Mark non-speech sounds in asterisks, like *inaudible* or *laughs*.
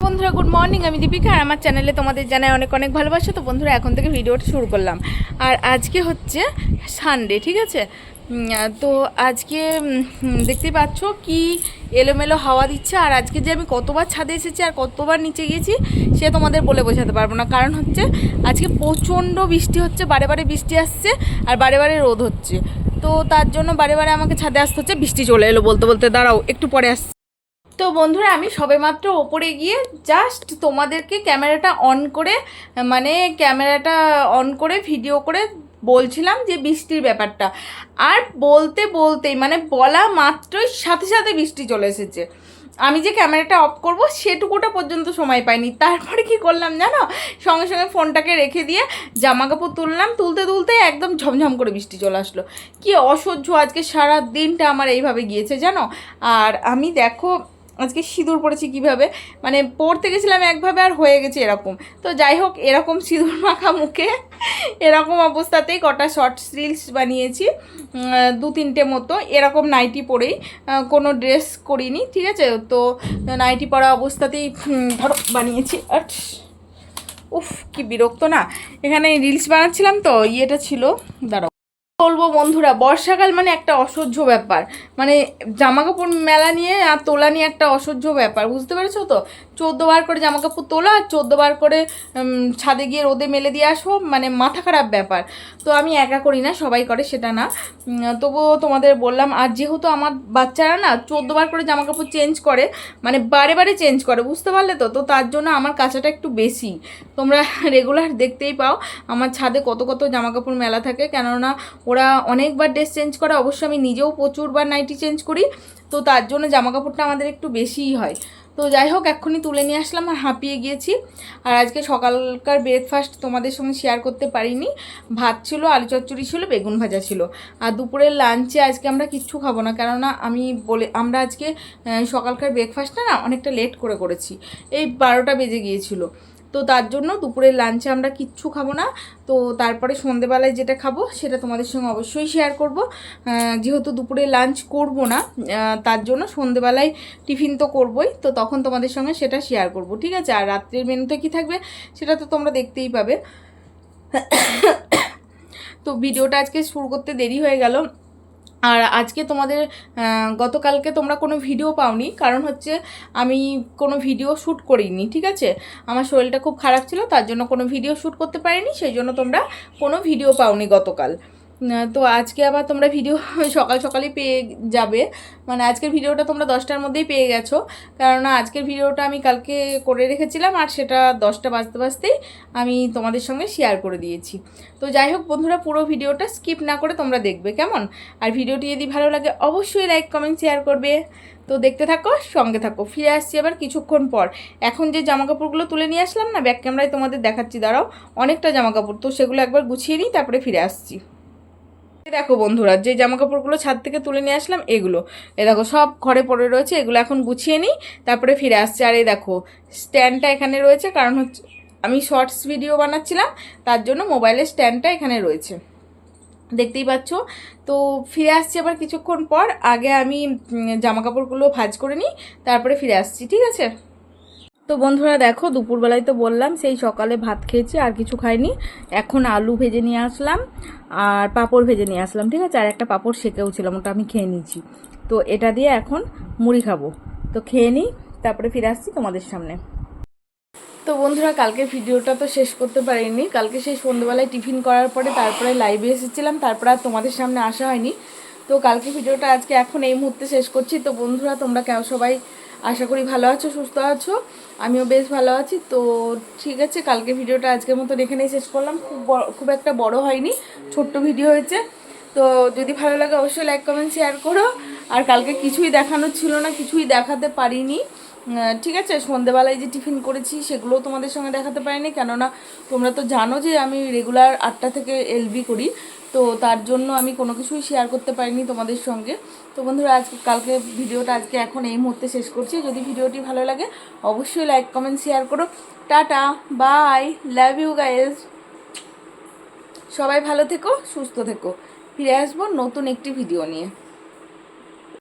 বন্ধুরা good morning আমি দীপিকা আর আমার চ্যানেলে তোমাদের জানাই অনেক অনেক ভালোবাসা। তো বন্ধুরা, এখন থেকে ভিডিওটা শুরু করলাম। আর আজকে হচ্ছে সানডে ঠিক আছে? তো আজকে দেখতেই পাচ্ছ কি এলোমেলো হাওয়া দিচ্ছে। আর আজকে যে আমি কতবার ছাদে এসেছি আর কতবার নিচে গিয়েছি, সে তোমাদের বলে বোঝাতে পারব না। কারণ হচ্ছে, আজকে প্রচণ্ড বৃষ্টি হচ্ছে, বারে বারে বৃষ্টি আসছে আর বারে বারে রোদ হচ্ছে। তো তার জন্য বারে বারে আমাকে ছাদে আসতে হচ্ছে। বৃষ্টি চলে এলো বলতে বলতে। দাঁড়াও, একটু পরে আসছে। তো বন্ধুরা, আমি সবেমাত্র ওপরে গিয়ে জাস্ট তোমাদেরকে ক্যামেরাটা অন করে মানে ক্যামেরাটা অন করে ভিডিও করে বলছিলাম যে বৃষ্টির ব্যাপারটা। আর বলতে বলতেই মানে বলা মাত্রই সাথে সাথে বৃষ্টি চলে এসেছে। আমি যে ক্যামেরাটা অফ করব, সেটুকুটা পর্যন্ত সময় পাইনি। তারপরে কি করলাম জানো? সঙ্গে সঙ্গে ফোনটাকে রেখে দিয়ে জামা কাপড় তুললাম। তুলতে তুলতে একদম ঝমঝম করে বৃষ্টি চলে আসলো। কি অসহ্য আজকে সারা দিনটা আমার এইভাবে গিয়েছে জানো? আর আমি দেখো আজকে সিঁদুর পড়েছি কীভাবে? মানে পড়তে গেছিলাম একভাবে আর হয়ে গেছে এরকম। তো যাই হোক, এরকম সিঁদুর মাখা মুখে এরকম অবস্থাতেই কটা শর্টস রিলস বানিয়েছি দু তিনটে মতো। এরকম নাইটি পরেই কোনো ড্রেস করিনি, ঠিক আছে? তো নাইটি পরা অবস্থাতেই ধরো, বানিয়েছি। আর উফ, কি বিরক্ত না। এখানে রিলস বানাচ্ছিলাম তো, ইয়েটা ছিল, দাঁড়াও। বলব বন্ধুরা, বর্ষাকাল মানে একটা অসহ্য ব্যাপার। মানে জামা কাপড় মেলা নিয়ে আর তোলা নিয়ে একটা অসহ্য ব্যাপার, বুঝতে পেরেছ তো? চোদ্দ বার করে জামা কাপড় তোলা আর চোদ্দ বার করে ছাদে গিয়ে রোদে মেলে দিয়ে আসো মানে মাথা খারাপ ব্যাপার। তো আমি একা করি না, সবাই করে, সেটা না। তবুও তোমাদের বললাম, আর যেহেতু আমার বাচ্চারা না চোদ্দ বার করে জামা কাপড় চেঞ্জ করে মানে বারে বারে চেঞ্জ করে, বুঝতে পারলে তো? তো তার জন্য আমার কাঁচাটা একটু বেশি। তোমরা *laughs* রেগুলার দেখতেই পাও, আমার ছাদে কত কত জামা কাপড় মেলা থাকে, কেননা ওরা অনেকবার ড্রেস চেঞ্জ করে, অবশ্য আমি নিজেও প্রচুরবার নাইটি চেঞ্জ করি, তো তার জন্য জামা কাপড়টা আমাদের একটু বেশিই হয়। তো যাই হোক, এক্ষুনি তুলে নিয়ে আসলাম আর হাঁপিয়ে গিয়েছি। আর আজকে সকালকার ব্রেকফাস্ট তোমাদের সঙ্গে শেয়ার করতে পারিনি। ভাত ছিল, আলু চচ্চড়ি ছিল, বেগুন ভাজা ছিল। আর দুপুরের লাঞ্চে আজকে আমরা কিচ্ছু খাব না, কেননা আমি বলে, আমরা আজকে সকালকার ব্রেকফাস্টটা না অনেকটা লেট করে করেছি। এই বারোটা বেজে গিয়েছিল। তো তার জন্য দুপুরের লাঞ্চে আমরা কিচ্ছু খাব না। তো তারপরে সন্ধেবেলায় যেটা খাব সেটা তোমাদের সঙ্গে অবশ্যই শেয়ার করব। যেহেতু দুপুরে লাঞ্চ করব না তার জন্য সন্ধেবেলায় টিফিন তো করবই। তো তখন তোমাদের সঙ্গে সেটা শেয়ার করব, ঠিক আছে? আর রাত্রের মেনুতে কি থাকবে সেটা তো তোমরা দেখতেই পাবে। *coughs* তো ভিডিওটা আজকে শুরু করতে দেরি হয়ে গেল। আর আজকে তোমাদের গতকালকে তোমরা কোনো ভিডিও পাওনি। কারণ হচ্ছে আমি কোনো ভিডিও শ্যুট করিনি, ঠিক আছে? আমার শরীরটা খুব খারাপ ছিল, তার জন্য কোনো ভিডিও শ্যুট করতে পারিনি, সেই জন্য তোমরা কোনো ভিডিও পাওনি গতকাল। তো আজকে আবার তোমরা ভিডিও *laughs* সকাল সকালই পেয়ে যাবে। মানে আজকের ভিডিওটা তোমরা দশটার মধ্যেই পেয়ে গেছো। কেননা আজকের ভিডিওটা আমি কালকে করে রেখেছিলাম আর সেটা দশটা বাজতে বাজতেই আমি তোমাদের সঙ্গে শেয়ার করে দিয়েছি। তো যাই হোক বন্ধুরা, পুরো ভিডিওটা স্কিপ না করে তোমরা দেখবে কেমন? আর ভিডিওটি যদি ভালো লাগে অবশ্যই লাইক কমেন্ট শেয়ার করবে। তো দেখতে থাকো, সঙ্গে থাকো। ফিরে আসছি আবার কিছুক্ষণ পর। এখন যে জামা কাপড়গুলো তুলে নিয়ে আসলাম না ব্যাক ক্যামেরায় তোমাদের দেখাচ্ছি, দাঁড়াও। অনেকটা জামা কাপড় তো সেগুলো একবার গুছিয়ে নিই, তারপরে ফিরে আসছি। দেখো বন্ধুরা, যে জামা কাপড়গুলো ছাদ থেকে তুলে নিয়ে আসলাম, এগুলো। এ দেখো, সব ঘরে পড়ে রয়েছে, এগুলো এখন গুছিয়ে নিই, তারপরে ফিরে আসছে। আর এই দেখো, স্ট্যান্ডটা এখানে রয়েছে, কারণ হচ্ছে আমি শর্টস ভিডিও বানাচ্ছিলাম, তার জন্য মোবাইলের স্ট্যান্ডটা এখানে রয়েছে। দেখতেই পাচ্ছ? তো ফিরে আসছি আবার কিছুক্ষণ পর, আগে আমি জামা কাপড়গুলো ভাজ করে নিই, তারপরে ফিরে আসছি, ঠিক আছে? তো বন্ধুরা দেখো, দুপুরবেলায় তো বললাম, সেই সকালে ভাত খেয়েছি, আর কিছু খাইনি। এখন আলু ভেজে নিয়ে আসলাম, আর পাঁপড় ভেজে নিয়ে আসলাম, ঠিক আছে? আর একটা পাঁপড় সেকেও ছিলাম ওটা আমি খেয়ে নিয়েছি। তো এটা দিয়ে এখন মুড়ি খাব। তো খেয়ে নিই, তারপরে ফিরে আসছি তোমাদের সামনে। তো বন্ধুরা, কালকে ভিডিওটা তো শেষ করতে পারিনি। কালকে সেই সন্ধ্যেবেলায় টিফিন করার পরে তারপরে লাইভে এসেছিলাম, তারপরে আর তোমাদের সামনে আসা হয়নি। তো কালকে ভিডিওটা আজকে এখন এই মুহূর্তে শেষ করছি। তো বন্ধুরা, তোমরা কেউ সবাই আশা করি ভালো আছো, সুস্থ আছো। আমিও বেশ ভালো আছি। তো ঠিক আছে, কালকে ভিডিওটা আজকের মতন এখানেই শেষ করলাম। খুব খুব একটা বড় হয়নি, ছোট্ট ভিডিও হয়েছে। তো যদি ভালো লাগে অবশ্যই লাইক কমেন্ট শেয়ার করো। আর কালকে কিছুই দেখানোর ছিল না, কিছুই দেখাতে পারিনি। ঠিক আছে, সন্ধেবেলায় যে টিফিন করেছি সেগুলোও তোমাদের সঙ্গে দেখাতে পারিনি। কেননা তোমরা তো জানো যে আমি রেগুলার আটটা থেকে এলবি করি। তো তার জন্য আমি কোনো কিছুই শেয়ার করতে পারিনি তোমাদের সঙ্গে। তো বন্ধুরা, আজকে, কালকে ভিডিওটা আজকে এখন এই মুহূর্তে শেষ করছি। যদি ভিডিওটি ভালো লাগে, অবশ্যই লাইক কমেন্ট শেয়ার করো। Tata bye love you guys সবাই ভালো থেকো, সুস্থ থেকো। ফিরে আসব নতুন একটি ভিডিও নিয়ে।